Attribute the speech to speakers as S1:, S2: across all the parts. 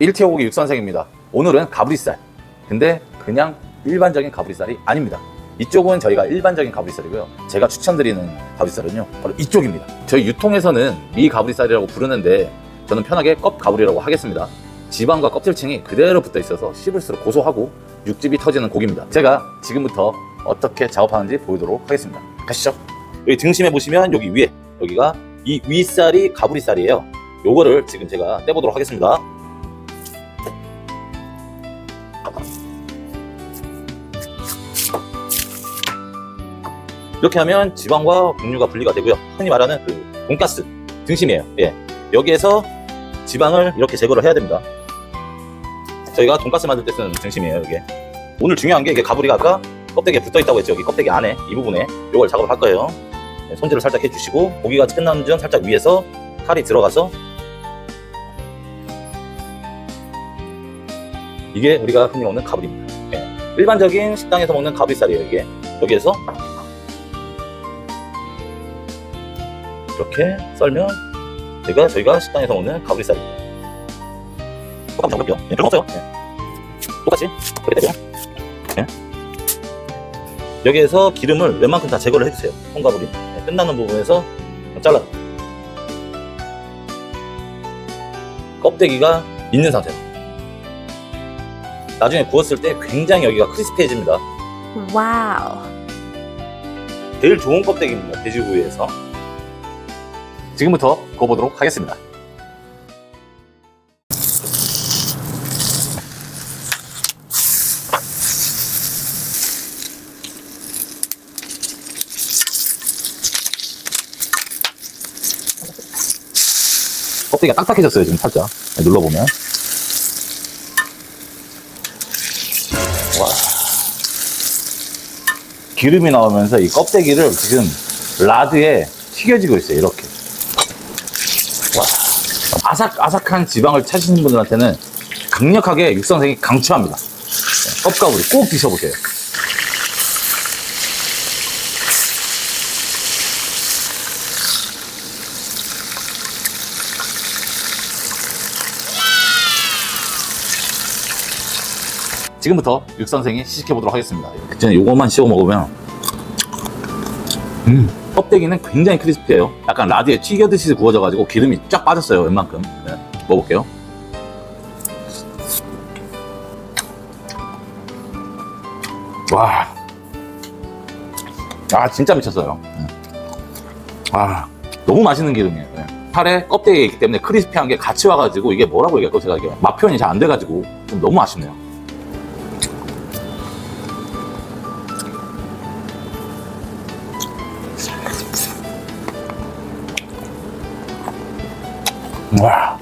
S1: 1티어 고기 육선생입니다. 오늘은 가브리살. 근데 그냥 일반적인 가브리살이 아닙니다. 이쪽은 저희가 일반적인 가브리살이고요. 제가 추천드리는 가브리살은요. 바로 이쪽입니다. 저희 유통에서는 미 가브리살이라고 부르는데 저는 편하게 껍 가브리라고 하겠습니다. 지방과 껍질층이 그대로 붙어 있어서 씹을수록 고소하고 육즙이 터지는 고기입니다. 제가 지금부터 어떻게 작업하는지 보여드리도록 하겠습니다. 가시죠. 여기 등심에 보시면 여기 위에 여기가 이 윗살이 가브리살이에요. 요거를 지금 제가 떼보도록 하겠습니다. 이렇게 하면 지방과 분유가 분리가 되고요. 흔히 말하는 그 돈가스 등심이에요. 예. 여기에서 지방을 이렇게 제거를 해야 됩니다. 저희가 돈가스 만들 때 쓰는 등심이에요, 이게. 오늘 중요한 게 이게 가브리가 아까 껍데기에 붙어 있다고 했죠. 여기 껍데기 안에 이 부분에 이걸 작업을 할 거예요. 네, 손질을 살짝 해주시고 고기가 끝나는 중 살짝 위에서 칼이 들어가서 이게 우리가 흔히 먹는 가브리입니다. 예. 일반적인 식당에서 먹는 가브리살이에요, 이게. 여기에서 이렇게 썰면 여기가 저희가 식당에서 먹는 가브리살입니다. 똑같이 잡을게요. 예, 별거 없어요. 예. 똑같이 그렇게 되죠. 예. 여기에서 기름을 웬만큼 다 제거를 해주세요. 콩가브리. 예, 끝나는 부분에서 잘라. 껍데기가 있는 상태로. 나중에 구웠을 때 굉장히 여기가 크리스피해집니다.
S2: 와우.
S1: 제일 좋은 껍데기입니다. 돼지고기에서. 지금부터 구워보도록 하겠습니다. 껍데기가 딱딱해졌어요, 지금 살짝. 네, 눌러보면. 와. 기름이 나오면서 이 껍데기를 지금 라드에 튀겨지고 있어요, 이렇게. 와. 아삭아삭한 지방을 찾으시는 분들한테는 강력하게 육선생이 강추합니다. 네, 껍가구리 꼭 드셔보세요. 지금부터 육선생이 시식해보도록 하겠습니다. 그 전에 요거만 씹어 먹으면 음, 껍데기는 굉장히 크리스피해요. 약간 라디에 튀겨듯이 구워져가지고 기름이 쫙 빠졌어요. 웬만큼. 네, 먹어볼게요. 와. 아, 진짜 미쳤어요. 음. 아, 너무 맛있는 기름이에요. 네. 팔에 껍데기가 있기 때문에 크리스피한 게 같이 와가지고 이게 뭐라고 얘기할까? 제가 이게 맛 표현이 잘 안 돼가지고 좀 너무 아쉽네요. 와.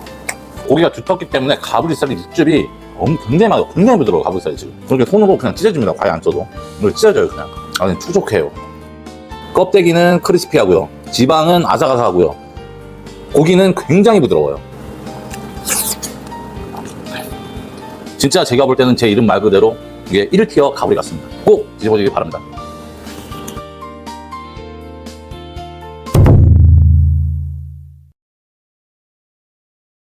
S1: 고기가 두텁기 때문에 가브리살이 육즙이 엄- 굉장히 많아요. 굉장히 부드러워, 가브리살이 지금. 그렇게 손으로 그냥 찢어집니다. 과일 안 써도. 이걸 찢어져요, 그냥. 아니, 촉촉해요. 껍데기는 크리스피하고요. 지방은 아삭아삭하고요. 고기는 굉장히 부드러워요. 진짜 제가 볼 때는 제 이름 말 그대로 이게 1티어 가브리 같습니다. 꼭 드셔보시기 바랍니다.